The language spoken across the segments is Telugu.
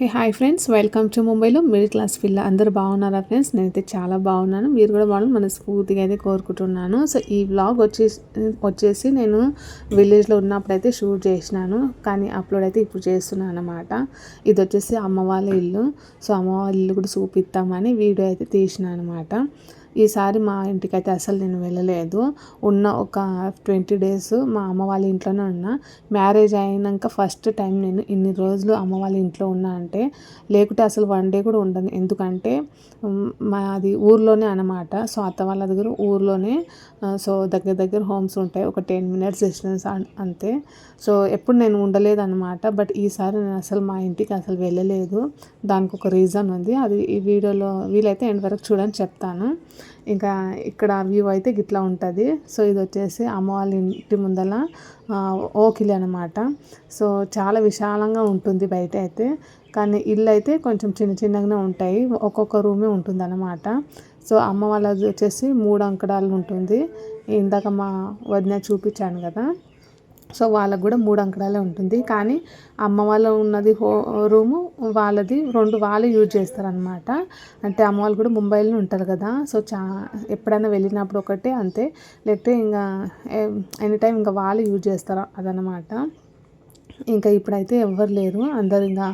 Hey hi friends welcome to ముంబైలో మిడిల్ క్లాస్ పిల్ల అందరూ బాగున్నారా ఫ్రెండ్స్ నేనైతే చాలా బాగున్నాను. మీరు కూడా బాగున్నాను మనస్ఫూర్తిగా అయితే కోరుకుంటున్నాను. సో ఈ వ్లాగ్ వచ్చేసి వచ్చేసి నేను విలేజ్లో ఉన్నప్పుడైతే షూట్ చేసినాను. కానీ అప్లోడ్ అయితే ఇప్పుడు చేస్తున్నాను అనమాట ఇది వచ్చేసి అమ్మ వాళ్ళ ఇల్లు. సో అమ్మ వాళ్ళ ఇల్లు కూడా చూపిస్తామని వీడియో అయితే తీసినా అనమాట ఈసారి మా ఇంటికైతే అసలు నేను వెళ్ళలేదు. ఉన్న ఒక ట్వంటీ డేస్ మా అమ్మ వాళ్ళ ఇంట్లోనే ఉన్నా. మ్యారేజ్ అయినాక ఫస్ట్ టైం నేను ఇన్ని రోజులు అమ్మ వాళ్ళ ఇంట్లో ఉన్నా అంటే లేకుంటే అసలు వన్ డే కూడా ఉండను ఎందుకంటే మాది ఊర్లోనే అనమాట సో అత్త వాళ్ళ దగ్గర ఊర్లోనే సో దగ్గర దగ్గర హోమ్స్ ఉంటాయి. ఒక టెన్ మినిట్స్ డిస్టెన్స్ అంతే. సో ఎప్పుడు నేను ఉండలేదు అనమాట బట్ ఈసారి నేను అసలు మా ఇంటికి అసలు వెళ్ళలేదు. దానికి ఒక రీజన్ ఉంది. అది ఈ వీడియోలో వీలైతే ఎండ్ వరకు చూడని చెప్తాను. ఇంకా ఇక్కడ వ్యూ అయితే గిట్లా ఉంటుంది. సో ఇది వచ్చేసి అమ్మ వాళ్ళ ఇంటి ముందల ఓకిలి అనమాట సో చాలా విశాలంగా ఉంటుంది బయట అయితే. కానీ ఇల్లు అయితే కొంచెం చిన్న చిన్నగానే ఉంటాయి. ఒక్కొక్క రూమే ఉంటుంది అనమాట సో అమ్మ వాళ్ళది వచ్చేసి మూడు అంకడాలు ఉంటుంది. ఇందాక మా వదిన చూపించాను కదా. సో వాళ్ళకు కూడా మూడు అంకడాలే ఉంటుంది. కానీ అమ్మ వాళ్ళ ఉన్నది హో రూము వాళ్ళది రెండు వాళ్ళు యూజ్ చేస్తారనమాట అంటే అమ్మ వాళ్ళు కూడా ముంబైలో ఉంటారు కదా. సో చా ఎప్పుడైనా వెళ్ళినప్పుడు ఒకటే అంతే. లేకపోతే ఇంకా ఎనీ టైం ఇంకా వాళ్ళు యూజ్ చేస్తారు అదనమాట ఇంకా ఇప్పుడైతే ఎవ్వరు లేరు. అందరు ఇంకా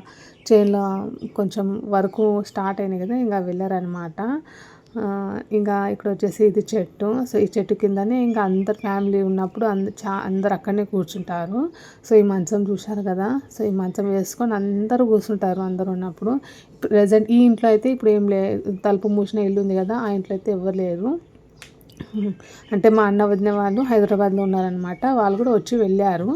చేన్లో కొంచెం వరకు స్టార్ట్ అయినాయి కదా ఇంకా వెళ్ళారనమాట ఇంకా ఇక్కడ వచ్చేసి ఇది చెట్టు. సో ఈ చెట్టు కిందనే ఇంకా అందరు ఫ్యామిలీ ఉన్నప్పుడు అంద చా అందరు అక్కడనే కూర్చుంటారు. సో ఈ మంచం చూశారు కదా? సో ఈ మంచం వేసుకొని అందరూ కూర్చుంటారు అందరు ఉన్నప్పుడు. ప్రజెంట్ ఈ ఇంట్లో అయితే ఇప్పుడు ఏం లే తలుపు మూసిన ఇల్లు ఉంది కదా ఆ ఇంట్లో అయితే ఎవరు లేరు. అంటే మా అన్న వదిన వాళ్ళు హైదరాబాద్లో ఉన్నారనమాట వాళ్ళు కూడా వచ్చి వెళ్ళారు.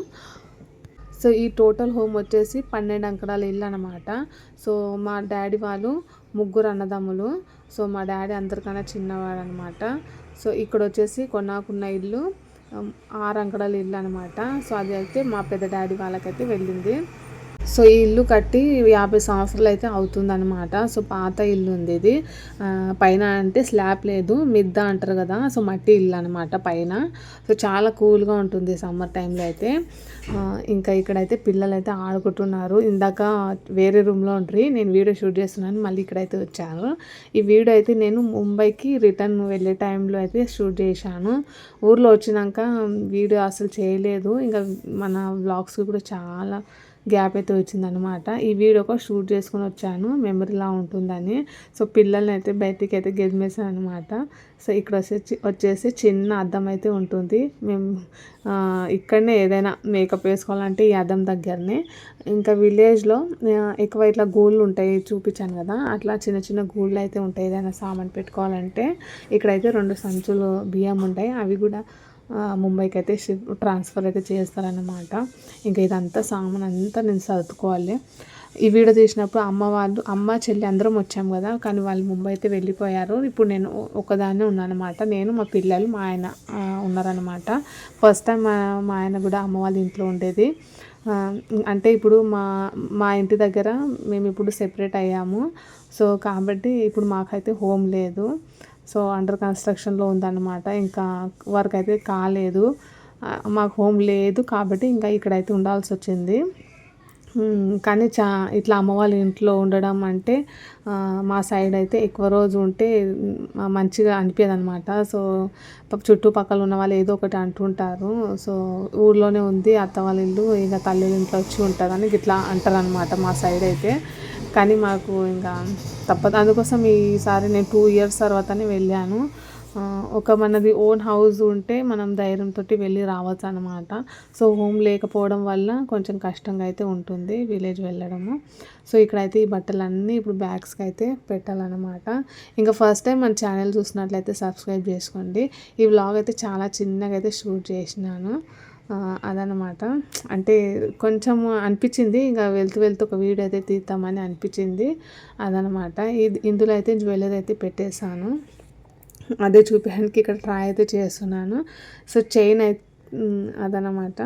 సో ఈ టోటల్ హోమ్ వచ్చేసి పన్నెండు అంకడాల ఇల్లు అనమాట సో మా డాడీ వాళ్ళు ముగ్గురు అన్నదమ్ములు సో మా డాడీ అందరికన్నా చిన్నవాడు అనమాట సో ఇక్కడ వచ్చేసి కొన్నాకున్న ఇల్లు ఆరు అంకడల ఇల్లు అనమాట సో అది అయితే మా పెద్ద డాడీ వాళ్ళకైతే వెళ్ళింది. సో ఈ ఇల్లు కట్టి యాభై సంవత్సరాలు అయితే అవుతుందన్నమాట. సో పాత ఇల్లు ఉంది ఇది. పైన అంటే స్లాబ్ లేదు. మిద్ద అంటారు కదా సో మట్టి ఇల్లు అనమాట పైన. సో చాలా కూల్గా ఉంటుంది సమ్మర్ టైంలో అయితే. ఇంకా ఇక్కడైతే పిల్లలు అయితే ఆడుకుంటున్నారు. ఇందాక వేరే రూమ్లో ఉంటారు నేను వీడియో షూట్ చేస్తున్నాను మళ్ళీ ఇక్కడైతే వచ్చాను ఈ వీడియో అయితే నేను ముంబైకి రిటర్న్ వెళ్ళే టైంలో అయితే షూట్ చేశాను. ఊర్లో వచ్చినాక వీడియో అసలు చేయలేదు. ఇంకా మన వ్లాగ్స్కి కూడా చాలా గ్యాప్ అయితే వచ్చిందనమాట ఈ వీడియో ఒక షూట్ చేసుకొని వచ్చాను. మెమరీలా ఉంటుందని. సో పిల్లల్ని అయితే బయటికి అయితే గెదిమేసాను అనమాట సో ఇక్కడ వచ్చేసి వచ్చేసి చిన్న అద్దం అయితే ఉంటుంది. మేము ఇక్కడనే ఏదైనా మేకప్ వేసుకోవాలంటే ఈ అద్దం దగ్గరనే. ఇంకా విలేజ్లో ఎక్కువ ఇట్లా గూళ్ళు ఉంటాయి చూపించాను కదా. అట్లా చిన్న చిన్న గూళ్ళు అయితే ఉంటాయి. ఏదైనా సామాన్ పెట్టుకోవాలంటే. ఇక్కడైతే రెండు సంచులు బియ్యం ఉంటాయి. అవి కూడా ముంబైకి అయితే ట్రాన్స్ఫర్ అయితే చేస్తారనమాట ఇంకా ఇదంతా సామాన్ అంతా నేను సర్దుకోవాలి. ఈ వీడియో తీసినప్పుడు అమ్మ వాళ్ళు అమ్మ చెల్లి అందరం వచ్చాం కదా కానీ వాళ్ళు ముంబై అయితే వెళ్ళిపోయారు. ఇప్పుడు నేను ఒకదాన్నే ఉన్నానమాట నేను మా పిల్లలు మా ఆయన ఉన్నారనమాట ఫస్ట్ టైం మా మా ఆయన కూడా అమ్మ వాళ్ళ ఇంట్లో ఉండేది. అంటే ఇప్పుడు మా మా ఇంటి దగ్గర మేము ఇప్పుడు సెపరేట్ అయ్యాము. సో కాబట్టి ఇప్పుడు మాకైతే హోమ్ లేదు. సో అండర్ కన్స్ట్రక్షన్లో ఉందన్నమాట. ఇంకా వర్క్ అయితే కాలేదు మాకు హోమ్ లేదు కాబట్టి ఇంకా ఇక్కడైతే ఉండాల్సి వచ్చింది కానీ చా ఇట్లా అమ్మ వాళ్ళ ఇంట్లో ఉండడం అంటే మా సైడ్ అయితే ఎక్కువ రోజు ఉంటే మంచిగా అనిపించదు అనమాట సో చుట్టుపక్కల ఉన్న వాళ్ళు ఏదో ఒకటి అంటుంటారు. సో ఊర్లోనే ఉంది అత్త వాళ్ళ ఇల్లు ఇక తల్లి ఇంట్లో వచ్చి ఉంటుందని ఇట్లా అంటారు అనమాట మా సైడ్ అయితే కానీ మాకు ఇంకా తప్పదు. అందుకోసం ఈసారి నేను టూ ఇయర్స్ తర్వాతనే వెళ్ళాను. ఒక మనది ఓన్ హౌస్ ఉంటే మనం ధైర్యంతో వెళ్ళి రావచ్చు అనమాట సో హోమ్ లేకపోవడం వల్ల కొంచెం కష్టంగా అయితే ఉంటుంది విలేజ్ వెళ్ళడము. సో ఇక్కడైతే ఈ బట్టలన్నీ ఇప్పుడు బ్యాగ్స్కి అయితే పెట్టాలన్నమాట. ఇంకా ఫస్ట్ టైం మన ఛానల్ చూసినట్లయితే సబ్స్క్రైబ్ చేసుకోండి. ఈ వ్లాగ్ అయితే చాలా చిన్నగా అయితే షూట్ చేసినాను. అదనమాట అంటే కొంచెం అనిపించింది ఇంకా వెళ్తూ వెళ్తూ ఒక వీడియో అయితే తీద్దామని అనిపించింది అదనమాట ఇది ఇందులో అయితే జ్యువెలరీ అయితే పెట్టేశాను. అదే చూపించడానికి ఇక్కడ ట్రై అయితే చేస్తున్నాను. సో చైన్ అయితే అదనమాట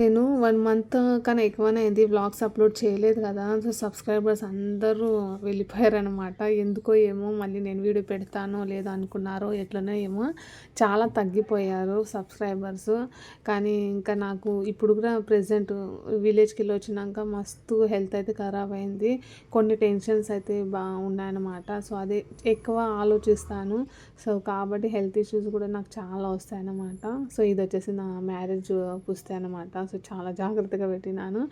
నేను వన్ మంత్ కన్నా ఎక్కువనే అయింది బ్లాగ్స్ అప్లోడ్ చేయలేదు కదా సో సబ్స్క్రైబర్స్ అందరూ వెళ్ళిపోయారనమాట ఎందుకో ఏమో మళ్ళీ నేను వీడియో పెడతానో లేదో అనుకున్నారో ఎట్లనో ఏమో చాలా తగ్గిపోయారు సబ్స్క్రైబర్స్. కానీ ఇంకా నాకు ఇప్పుడు కూడా ప్రజెంట్ విలేజ్కి వెళ్ళి వచ్చినాక మస్తు హెల్త్ అయితే ఖరాబ్ అయింది. కొన్ని టెన్షన్స్ అయితే బా ఉన్నాయన్నమాట. సో అదే ఎక్కువ ఆలోచిస్తాను. సో కాబట్టి హెల్త్ ఇష్యూస్ కూడా నాకు చాలా వస్తాయన్నమాట. సో ఇది వచ్చేసి నా మ్యారేజ్ పుస్తే అనమాట సో చాలా జాగ్రత్తగా పెట్టినాను.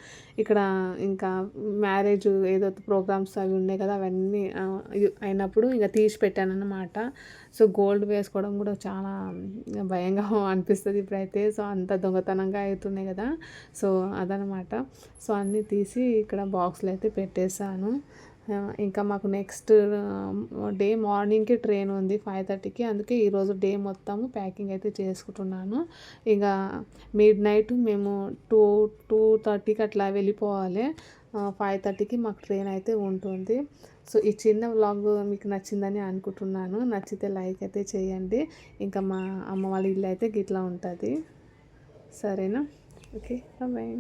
ఇక్కడ ఇంకా మ్యారేజ్ ఏదో ప్రోగ్రామ్స్ అవి ఉన్నాయి కదా అవన్నీ అయినప్పుడు ఇంకా తీసి పెట్టాను అనమాట సో గోల్డ్ వేసుకోవడం కూడా చాలా భయంగా అనిపిస్తుంది ఇప్పుడైతే. సో అంత దొంగతనంగా అవుతున్నాయి కదా. సో అదనమాట సో అన్నీ తీసి ఇక్కడ బాక్స్లో అయితే పెట్టేశాను. ఇంకా మాకు నెక్స్ట్ డే మార్నింగ్కి ట్రైన్ ఉంది ఫైవ్ థర్టీకి అందుకే ఈరోజు డే మొత్తము ప్యాకింగ్ అయితే చేసుకుంటున్నాను. ఇక మిడ్ నైట్ మేము టూ టూ థర్టీకి అట్లా వెళ్ళిపోవాలి. ఫైవ్ థర్టీకి మాకు ట్రైన్ అయితే ఉంటుంది. సో ఈ చిన్న వ్లాగ్ మీకు నచ్చిందని అనుకుంటున్నాను. నచ్చితే లైక్ అయితే చేయండి. ఇంకా మా అమ్మ వాళ్ళ ఇల్లు అయితే గిట్లా ఉంటుంది. సరేనా? Okay bye